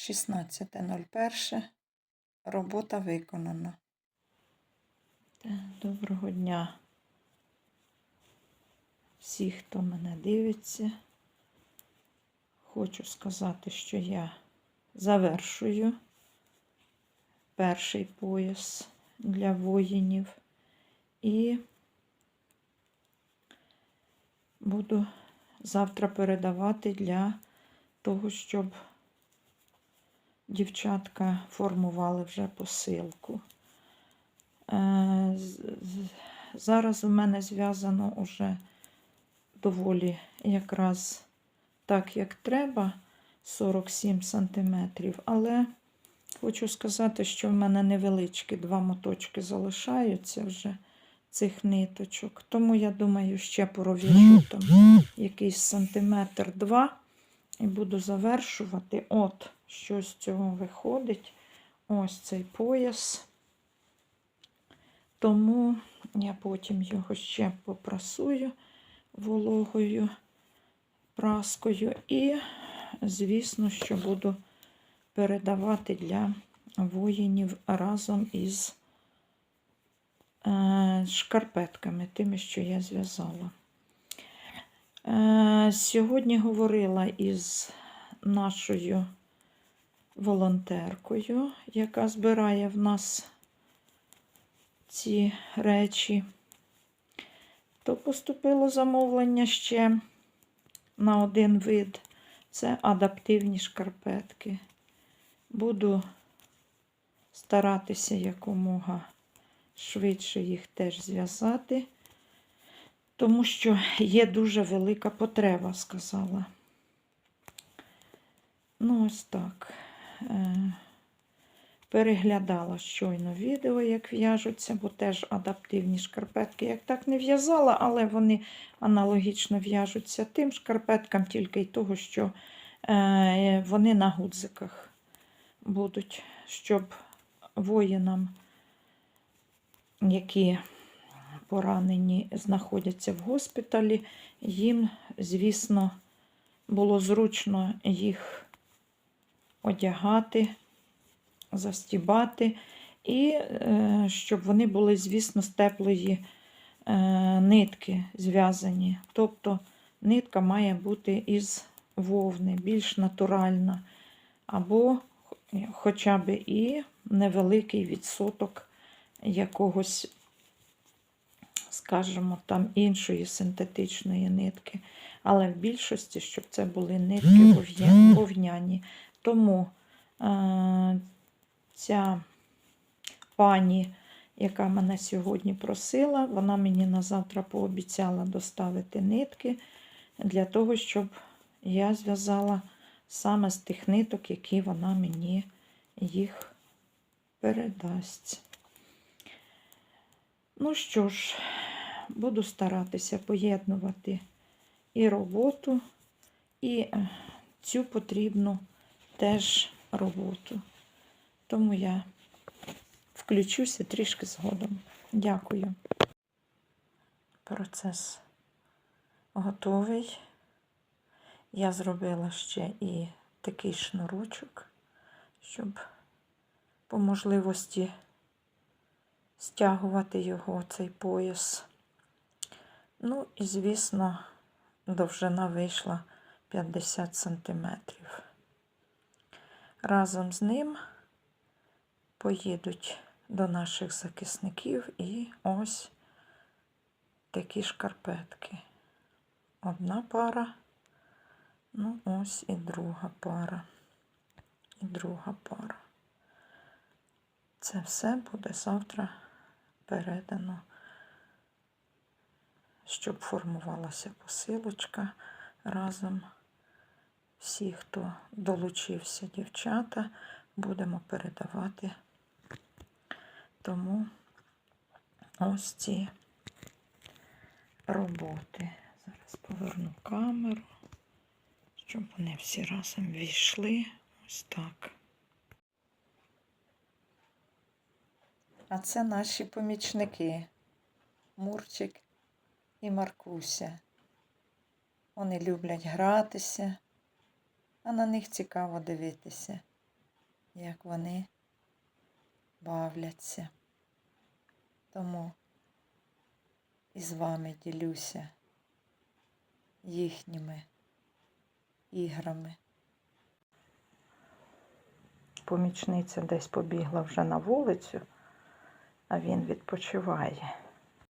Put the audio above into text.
16.01. Робота виконана. Доброго дня. Всі, хто мене дивиться. Хочу сказати, що я завершую перший пояс для воїнів і буду завтра передавати для того, щоб дівчатка формували вже посилку. Е, Зараз у мене зв'язано уже доволі якраз так, як треба, 47 сантиметрів, але хочу сказати, що в мене невеличкі два моточки залишаються вже цих ниточок. Тому я думаю, ще провіжу там якийсь сантиметр два і буду завершувати. От, що з цього виходить. Ось цей пояс. Тому я потім його ще попрасую вологою праскою. І, звісно, що буду передавати для воїнів разом із е, шкарпетками, тими, що я зв'язала. Е, Сьогодні говорила із нашою волонтеркою, яка збирає в нас ці речі, то поступило замовлення ще на один вид. Це адаптивні шкарпетки. Буду старатися якомога швидше їх теж зв'язати, тому що є дуже велика потреба, сказала. Ну, ось так. Е, Переглядала щойно відео, як в'яжуться, бо теж адаптивні шкарпетки. Як так не в'язала, але вони аналогічно в'яжуться тим шкарпеткам, тільки й того, що е, вони на гудзиках будуть, щоб воїнам, які поранені знаходяться в госпіталі, їм, звісно, було зручно їх одягати, застібати, і е, щоб вони були, звісно, з теплої е, нитки зв'язані. Тобто нитка має бути із вовни, більш натуральна, або хоча б і невеликий відсоток якогось, скажімо, там іншої синтетичної нитки. Але в більшості, щоб це були нитки вовняні. Тому е, ця пані, яка мене сьогодні просила, вона мені на завтра пообіцяла доставити нитки для того, щоб я зв'язала саме з тих ниток, які вона мені їх передасть. Ну що ж, буду старатися поєднувати і роботу, і е, цю потрібну теж роботу. Тому я включуся трішки згодом. Дякую. Процес готовий. Я зробила ще і такий шнурочок, щоб по можливості стягувати його, цей пояс. Ну і, звісно, довжина вийшла 50 сантиметрів. Разом з ним поїдуть до наших захисників і ось такі шкарпетки. Одна пара, ну ось і друга пара. І друга пара. Це все буде завтра передано, щоб формувалася посилочка разом. Всі, хто долучився, дівчата, будемо передавати. Тому ось ці роботи. Зараз поверну камеру, щоб вони всі разом війшли. Ось так. А це наші помічники Мурчик і Маркуся. Вони люблять гратися, а на них цікаво дивитися. як вони бавляться. Тому і з вами ділюся їхніми іграми. Помічниця десь побігла вже на вулицю, а він відпочиває.